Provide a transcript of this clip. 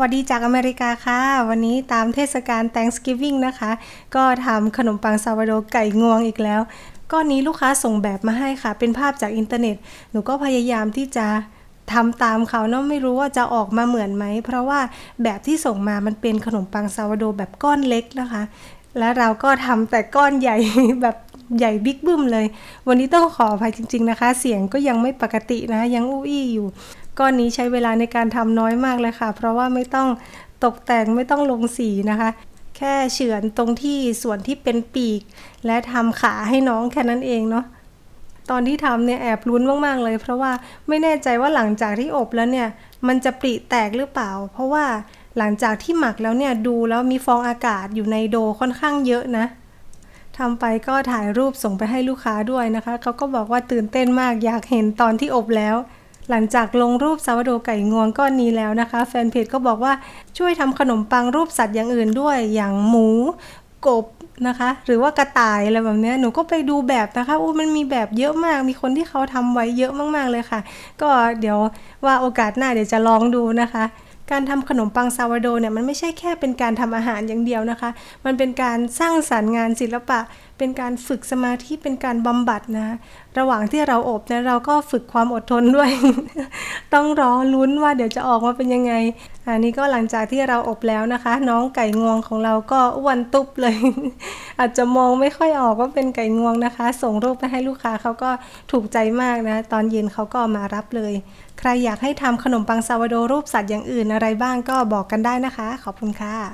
วัสดีจากอเมริกาค่ะ วันนี้ตามเทศกาล Thanksgiving นะคะ ก็ทำขนมปังซาวาโดไก่งวงอีกแล้ว ก้อนนี้ลูกค้าส่งแบบมาให้ค่ะ เป็นภาพจากอินเทอร์เน็ต หนูก็พยายามที่จะทำตามเขาเนาะไม่รู้ว่าจะออกมาเหมือนไหม เพราะว่าแบบที่ส่งมามันเป็นขนมปังซาวาโดแบบก้อนเล็กนะคะ และเราก็ทำแต่ก้อนใหญ่แบบ ใหญ่บิ๊กบึ้มเลย วันนี้ต้องขออภัยจริง ๆนะคะ เสียงก็ยังไม่ปกตินะยังอู้อี้อยู่ ก้อนนี้ใช้เวลาในการทำน้อยมากเลยค่ะ เพราะว่าไม่ต้องตกแต่งไม่ต้องลงสีนะคะ แค่เฉือนตรงที่ส่วนที่เป็นปีก และทำขาให้น้องแค่นั้นเองเนาะตอนที่ทำเนี่ยแอบลุ้นมากๆเลย เพราะว่าไม่แน่ใจว่าหลังจากที่อบแล้วเนี่ย มันจะปริแตกหรือเปล่า เพราะว่าหลังจากที่หมักแล้วเนี่ยดูแล้วมีฟองอากาศอยู่ในโดค่อนข้างเยอะนะ ทำไปก็ถ่ายรูปส่งไปให้ลูกค้าด้วยนะคะเขาก็บอกว่าตื่นเต้นมากอยากเห็นตอนที่อบแล้ว หลังจากลงรูปซาวโดไก่งวงก้อนนี้แล้วนะคะ แฟนเพจก็บอกว่าช่วยทำขนมปังรูปสัตว์อย่างอื่นด้วย อย่างหมู กบนะคะ หรือว่ากระต่ายอะไรแบบนี้หนูก็ไปดูแบบนะคะอู้มันมีแบบเยอะมาก มีคนที่เขาทำไว้เยอะมากๆเลยค่ะ ก็เดี๋ยวว่าโอกาสหน้าเดี๋ยวจะลองดูนะคะ การทำขนมปังซาวโดเนี่ยมันไม่ใช่แค่เป็นการทำอาหารอย่างเดียวนะคะ มันเป็นการสร้างสรรค์งานศิลปะ เป็นการฝึกสมาธิเป็นการบำบัดนะ ระหว่างที่เราอบเนี่ยเราก็ฝึกความอดทนด้วย ต้องรอลุ้นว่าเดี๋ยวจะออกมาเป็นยังไง อันนี้ก็หลังจากที่เราอบแล้วนะคะ น้องไก่งวงของเราก็อ้วนตุบเลย อาจจะมองไม่ค่อยออกว่าเป็นไก่งวงนะคะ ส่งรูปไปให้ลูกค้าเขาก็ถูกใจมากนะ ตอนเย็นเขาก็มารับเลย ใครอยากให้ทำขนมปังซาวโดรูปสัตว์อย่างอื่นอะไรบ้างก็บอกกันได้นะคะ ขอบคุณค่ะ